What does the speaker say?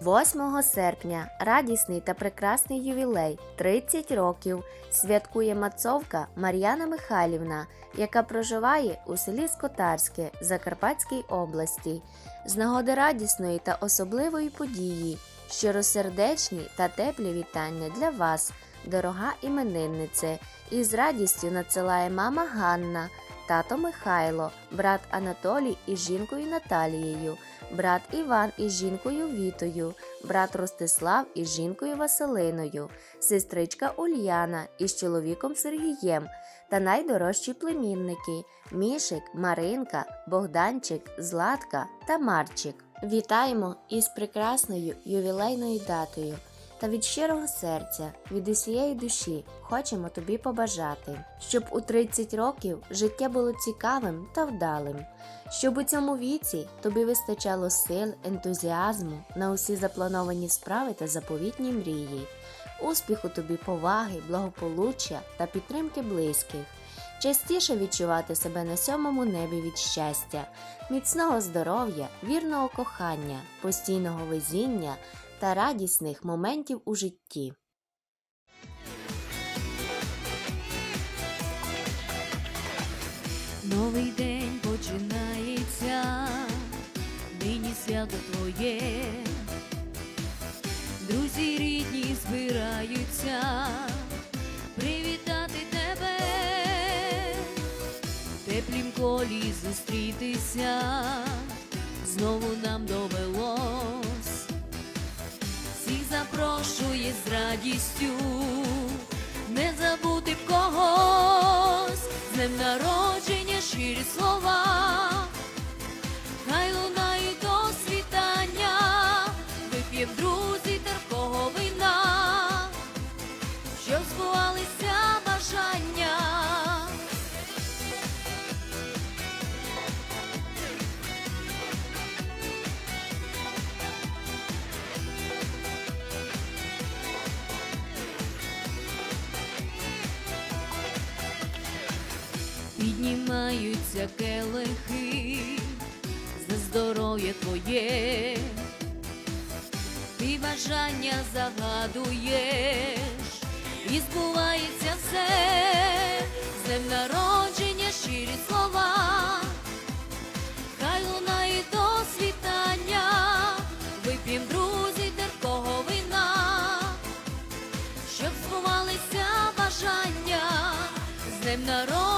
8 серпня. Радісний та прекрасний ювілей. 30 років. Святкує мацовка Мар'яна Михайлівна, яка проживає у селі Скотарське Закарпатській області. З нагоди радісної та особливої події, щиросердечні та теплі вітання для вас, дорога імениннице, і з радістю надсилає мама Ганна, тато Михайло, брат Анатолій із жінкою Наталією, брат Іван із жінкою Вітою, брат Ростислав із жінкою Василиною, сестричка Ульяна із чоловіком Сергієм та найдорожчі племінники Мішик, Маринка, Богданчик, Златка та Марчик. Вітаємо із прекрасною ювілейною датою. Та від щирого серця, від усієї душі хочемо тобі побажати, щоб у 30 років життя було цікавим та вдалим, щоб у цьому віці тобі вистачало сил, ентузіазму на усі заплановані справи та заповітні мрії, успіху тобі поваги, благополуччя та підтримки близьких, частіше відчувати себе на сьомому небі від щастя, міцного здоров'я, вірного кохання, постійного везіння та радісних моментів у житті. Новий день починається, нині свято твоє, друзі рідні збираються привітати тебе, теплім колі зустрітися, знову нам довелось, запрошує з радістю, піднімаються келихи за здоров'я твоє, ти бажання загадуєш, і збувається все, з днем народження, щирі слова, хай лунає до світання, вип'єм друзі, терпого вина, щоб збувалися бажання, з днем народження.